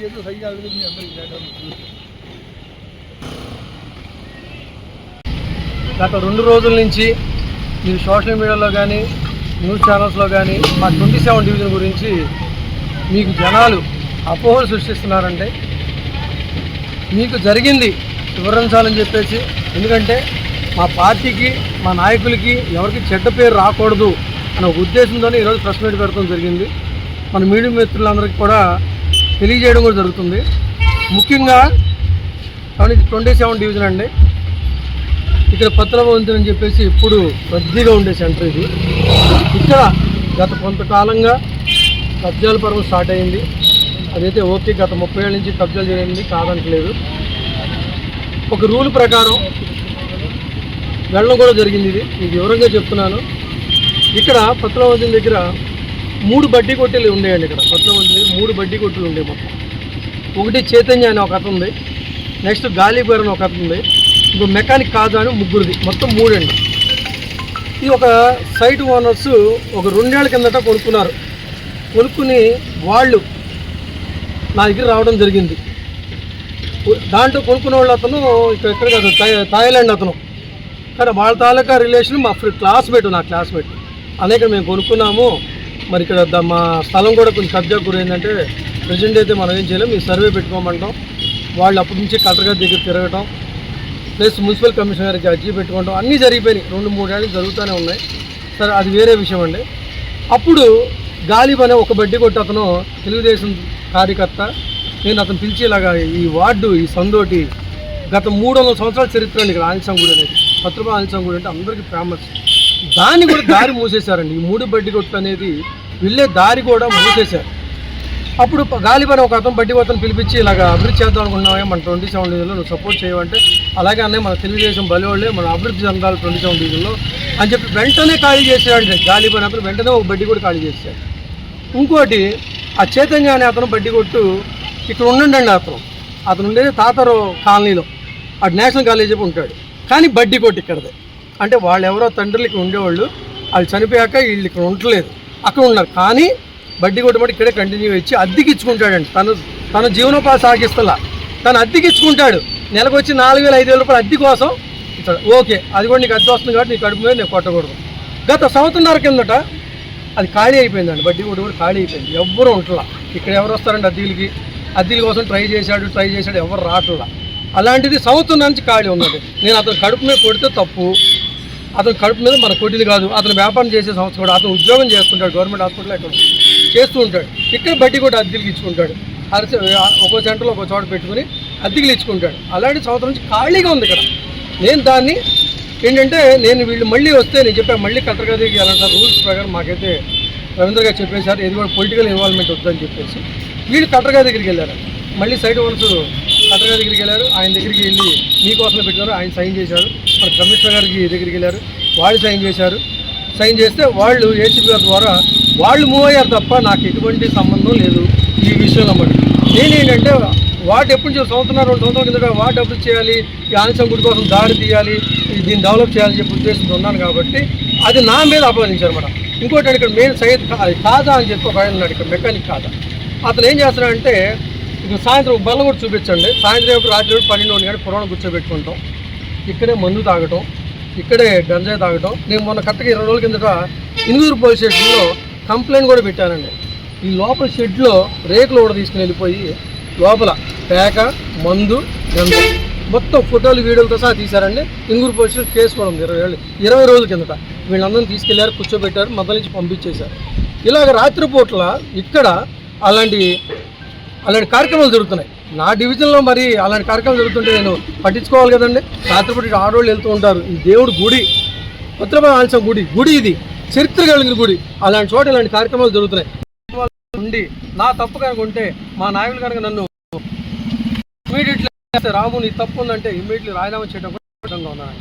దయచేసి సై కాదు మీ అందరికీ గత రెండు రోజుల నుంచి మీరు సోషల్ మీడియాలో కానీ న్యూస్ ఛానల్స్లో కానీ మా ట్వంటీ సెవెన్ డివిజన్ గురించి మీకు జనాలు అపోహలు సృష్టిస్తున్నారంటే మీకు జరిగింది వివరించాలని చెప్పేసి ఎందుకంటే మా పార్టీకి మా నాయకులకి ఎవరికి చెడ్డ పేరు రాకూడదు అనే ఉద్దేశంతోనే ఈరోజు ప్రెస్ మీట్ పెడతాం జరిగింది. మన మీడియా మిత్రులందరికీ కూడా తెలియజేయడం కూడా జరుగుతుంది. ముఖ్యంగా ట్వంటీ సెవెన్ డివిజన్ అండి. ఇక్కడ పత్రభవంతి అని చెప్పేసి ఇప్పుడు రద్దీగా ఉండే సెంటర్ ఇది. ఇక్కడ గత కొంతకాలంగా కబ్జాల పర్వం స్టార్ట్ అయింది. అదైతే ఓకే గత ముప్పై ఏళ్ళ నుంచి కబ్జాలు జరిగింది కాదనట్లేదు. ఒక రూల్ ప్రకారం వెళ్ళడం కూడా జరిగింది ఇది. మీకు వివరంగా చెప్తున్నాను. ఇక్కడ పత్రవంతుల దగ్గర మూడు బడ్డీ కొట్టెలు ఉండేయండి ఇక్కడ. పత్రవంతుల దగ్గర మూడు బడ్డీ కొట్టెలు ఉండే మొత్తం. ఒకటి చైతన్య అని ఒక అతను ఉంది. నెక్స్ట్ గాలిపేర్ అని ఒక అతను ఉంది. ఇంకో మెకానిక్ కాదు అని ముగ్గురిది. మొత్తం మూడండి. ఇది ఒక సైట్ ఓనర్స్ ఒక రెండేళ్ళ కిందట కొనుక్కున్నారు. కొనుక్కుని వాళ్ళు నా దగ్గర రావడం జరిగింది. దాంట్లో కొనుక్కున్న వాళ్ళు అతను ఇక్కడ ఎక్కడ కాదు థాయిలాండ్ అతను. కానీ వాళ్ళ తాలూకా రిలేషన్ మా ఫ్రెండ్ క్లాస్మేట్ నా క్లాస్మేట్. అనేక మేము కొనుక్కున్నాము. మరి ఇక్కడ మా స్థలం కూడా కొంచెం కబ్జా గురైందంటే ప్రజెంట్ అయితే మనం ఏం చేయలేం మీ సర్వే పెట్టుకోమంటాం. వాళ్ళు అప్పటి నుంచి కలెక్టర్ గారి దగ్గర తిరగటం ప్లస్ మున్సిపల్ కమిషనర్ గారికి అర్జీ పెట్టుకోవడం అన్నీ జరిగిపోయినాయి. రెండు మూడేళ్ళు జరుగుతూనే ఉన్నాయి. సరే అది వేరే విషయం అండి. అప్పుడు గాలిబ్ అనే ఒక బడ్డీ కొట్టి అతను తెలుగుదేశం కార్యకర్త నేను అతను పిలిచేలాగా ఈ వార్డు ఈ సందోటి గత మూడు వందల సంవత్సరాల చరిత్ర అండి ఇక్కడ ఆంజసం గుడి అనేది. పత్రపా ఆంజసం గుడి అంటే అందరికీ ఫేమస్. దాన్ని కూడా దారి మూసేశారండి. ఈ మూడు బడ్డీ కొట్టు అనేది వెళ్ళే దారి కూడా మూసేశారు. అప్పుడు గాలిబని ఒక అతను బడ్డీ అతను పిలిపించి ఇలాగ అభివృద్ధి చేద్దాం అనుకున్నామే మన ట్వంటీ సెవెన్ డివిజన్లో నువ్వు సపోర్ట్ చేయమంటే అలాగే అన్నయ్య మన తెలుగుదేశం బలివాళ్ళే మన అభివృద్ధి చెందాలి ట్వంటీ సెవెన్ డివిజన్లో అని చెప్పి వెంటనే ఖాళీ చేసాడు గాలిబని అతను వెంటనే ఒక బడ్డీ కూడా ఖాళీ చేశాడు ఇంకోటి ఆ చైతన్య అనే అతను బడ్డీ కొట్టు ఇక్కడ ఉండండి అతను. అతను ఉండేది తాతరు కాలనీలో. అటు నేషనల్ కాలేజీ ఉంటాడు. కానీ బడ్డీ కొట్టు ఇక్కడదే. అంటే వాళ్ళు ఎవరో తండ్రులు ఇక్కడ ఉండేవాళ్ళు వాళ్ళు చనిపోయాక వీళ్ళు ఇక్కడ ఉండలేదు. అక్కడ ఉన్నారు. కానీ బడ్డీ కొట్టు మటు ఇక్కడే కంటిన్యూ ఇచ్చి అద్దెకి ఇచ్చుకుంటాడండి తను తన జీవనోపాధి సాగిస్తలా. తను అద్దెకి ఇచ్చుకుంటాడు నెలకు వచ్చి నాలుగు వేల ఐదు వేల రూపాయలు అద్దె కోసం ఇస్తాడు. ఓకే అది కూడా నీకు అద్దె వస్తుంది కాబట్టి నీ కడుపు మీద నేను కొట్టకూడదు. గత సంవత్సరంన్నర కిందట అది ఖాళీ అయిపోయిందండి బడ్డీ కొట్టు కూడా ఖాళీ అయిపోయింది. ఎవ్వరూ ఉంటలా ఇక్కడ ఎవరు వస్తారండి అద్దెలకి? అద్దెల కోసం ట్రై చేశాడు ట్రై చేశాడు ఎవరు రావట్లా? అలాంటిది సంవత్సరం నుంచి ఖాళీ ఉన్నది. నేను అతను కడుపు మీద కొడితే తప్పు. అతను కడుపు మీద మన కొట్టిది కాదు. అతను వ్యాపారం చేసే సంవత్సరం కూడా అతను ఉద్యోగం చేస్తుంటాడు గవర్నమెంట్ హాస్పిటల్ ఇక్కడ చేస్తూ ఉంటాడు. ఇక్కడ బట్టి కూడా అద్దెలకి ఇచ్చుకుంటాడు. అరచ ఒక్కో సెంటర్లో ఒక చోట పెట్టుకుని అద్దెలు ఇచ్చుకుంటాడు. అలాంటి సంవత్సరం నుంచి ఖాళీగా ఉంది ఇక్కడ. నేను దాన్ని ఏంటంటే నేను వీళ్ళు మళ్ళీ వస్తే నేను చెప్పాను మళ్ళీ కలెక్టర్ దిగి వెళ్ళాలి సార్. రూల్స్ ప్రకారం మాకైతే రవీంద్ర గారు చెప్పేశారు ఇది కూడా పొలిటికల్ ఇన్వాల్వ్మెంట్ వద్దని చెప్పేసి. వీళ్ళు కలెక్టర్ గారి దగ్గరికి వెళ్ళారు. మళ్ళీ సైడ్ ఓనర్స్ కలెక్టర్ గారి దగ్గరికి వెళ్ళారు. ఆయన దగ్గరికి వెళ్ళి మీకోసమే పెట్టారు ఆయన సైన్ చేశారు. మన కమిషనర్ గారికి దగ్గరికి వెళ్ళారు. వాళ్ళు సైన్ చేశారు. సైన్ చేస్తే వాళ్ళు ఏసీబీ గారి ద్వారా వాళ్ళు మూవ్ అయ్యారు తప్ప నాకు ఎటువంటి సంబంధం లేదు ఈ విషయంలో మరి. నేనేంటంటే వాటి ఎప్పుడు నుంచి సంవత్సరం రెండు సంవత్సరాల కిందట వాటి అభివృద్ధి చేయాలి ఈ ఆలస్యం గుడి కోసం దారి తీయాలి దీన్ని డెవలప్ చేయాలని చెప్పి ఉద్దేశంతో ఉన్నాను కాబట్టి అది నా మీద అపహరించారు అనమాట ఇంకోటి ఇక్కడ మెయిన్ సైన్ అది కాదా అని చెప్పి ఒక ఆయన ఉన్నాడు ఇక్కడ మెకానిక్ కాదా. అతను ఏం చేస్తున్నాడంటే ఇక సాయంత్రం బల్ల కూడా చూపించండి. సాయంత్రం రాత్రి పన్నెండు కానీ గంట పురాణం కూర్చోబెట్టుకుంటాం. ఇక్కడే మందు తాగటం ఇక్కడే గంజాయి తాగటం. నేను మొన్న కరెక్ట్గా ఇరవై రోజుల కిందట ఇందూరు పోలీస్ స్టేషన్లో కంప్లైంట్ కూడా పెట్టానండి. ఈ లోపల షెడ్లో రేకులు కూడా తీసుకుని వెళ్ళిపోయి లోపల పేక మందు గంజాయి మొత్తం ఫోటోలు వీడియోలతో సహా తీశారండి. ఇంగూరు పోలీస్ స్టేషన్ కేసు కూడా ఉంది. ఇరవై ఏళ్ళు ఇరవై రోజుల కిందట వీళ్ళందరినీ తీసుకెళ్ళారు కూర్చోబెట్టారు మొదల నుంచి పంపించేశారు. ఇలాగ రాత్రిపూట్ల ఇక్కడ అలాంటి అలాంటి కార్యక్రమాలు జరుగుతున్నాయి. నా డివిజన్లో మరి అలాంటి కార్యక్రమం జరుగుతుంటే నేను పట్టించుకోవాలి కదండి. రాత్రిపూట ఆడవాళ్ళు వెళ్తూ ఉంటారు. ఈ దేవుడు గుడి ఉత్తరభారత ఆలస్యం గుడి గుడి ఇది. చరిత్ర కలిగిన గుడి. అలాంటి చోట ఇలాంటి కార్యక్రమాలు జరుగుతున్నాయి. ఉండి నా తప్పు కనుక ఉంటే మా నాయకులు కనుక నన్ను ఇమీడియట్లీ రాము నీ తప్పు ఉందంటే ఇమీడియట్లీ రాజీనామా చేయడం కూడా ఉన్నాను